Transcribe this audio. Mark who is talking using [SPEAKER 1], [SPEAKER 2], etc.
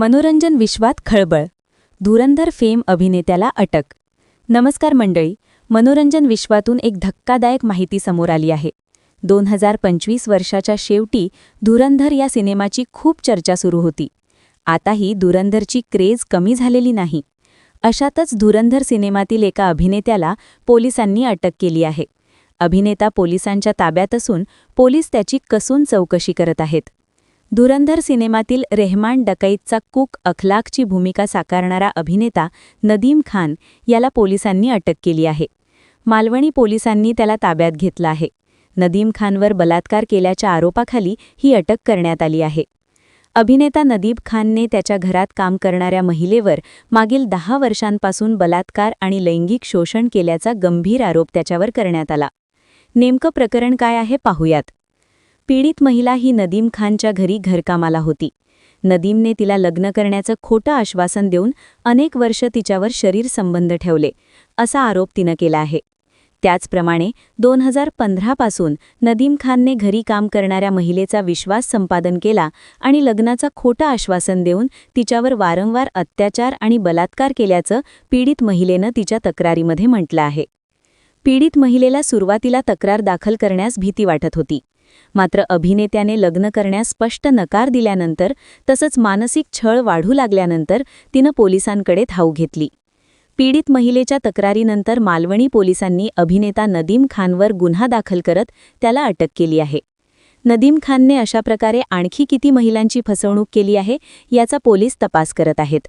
[SPEAKER 1] मनोरंजन विश्वात खळबळ. धुरंधर फेम अभिनेत्याला अटक. नमस्कार मंडळी मनोरंजन विश्वातून एक धक्कादायक माहिती समोर आली आहे. दोन हजार पंचवीस वर्षाच्या शेवटी धुरंधर या सिनेमाची खूप चर्चा सुरू होती. आताही धुरंधरची क्रेज कमी झालेली नाही. अशातच धुरंधर सिनेमातील एका अभिनेत्याला पोलिसांनी अटक केली आहे. अभिनेता पोलिसांच्या ताब्यात असून पोलीस त्याची कसून चौकशी करत आहेत. धुरंधर सिनेमातील रेहमान डकैतचा कुक अखलाकची भूमिका साकारणारा अभिनेता नदीम खान याला पोलिसांनी अटक केली आहे. मालवणी पोलिसांनी त्याला ताब्यात घेतलं आहे. नदीम खानवर बलात्कार केल्याच्या आरोपाखाली ही अटक करण्यात आली आहे. अभिनेता नदीब खानने त्याच्या घरात काम करणाऱ्या महिलेवर मागील दहा वर्षांपासून बलात्कार आणि लैंगिक शोषण केल्याचा गंभीर आरोप त्याच्यावर करण्यात आला. नेमकं प्रकरण काय आहे पाहूयात. पीडित महिला ही नदीम खानच्या घरी घरकामाला होती. नदीमने तिला लग्न करण्याचं खोटं आश्वासन देऊन अनेक वर्ष तिच्यावर शरीर संबंध ठेवले असा आरोप तिनं केला आहे. त्याचप्रमाणे दोन हजार पंधरापासून नदीम खानने घरी काम करणाऱ्या महिलेचा विश्वास संपादन केला आणि लग्नाचा खोटं आश्वासन देऊन तिच्यावर वारंवार अत्याचार आणि बलात्कार केल्याचं पीडित महिलेनं तिच्या तक्रारीमध्ये म्हटलं आहे. पीडित महिलेला सुरुवातीला तक्रार दाखल करण्यास भीती वाटत होती. मात्र अभिनेत्याने लग्न करण्यास स्पष्ट नकार दिल्यानंतर तसंच मानसिक छळ वाढू लागल्यानंतर तिनं पोलिसांकडे धाव घेतली. पीडित महिलेच्या तक्रारीनंतर मालवणी पोलिसांनी अभिनेता नदीम खानवर गुन्हा दाखल करत त्याला अटक केली आहे. नदीम खानने अशा प्रकारे आणखी किती महिलांची फसवणूक केली आहे याचा पोलीस तपास करत आहेत.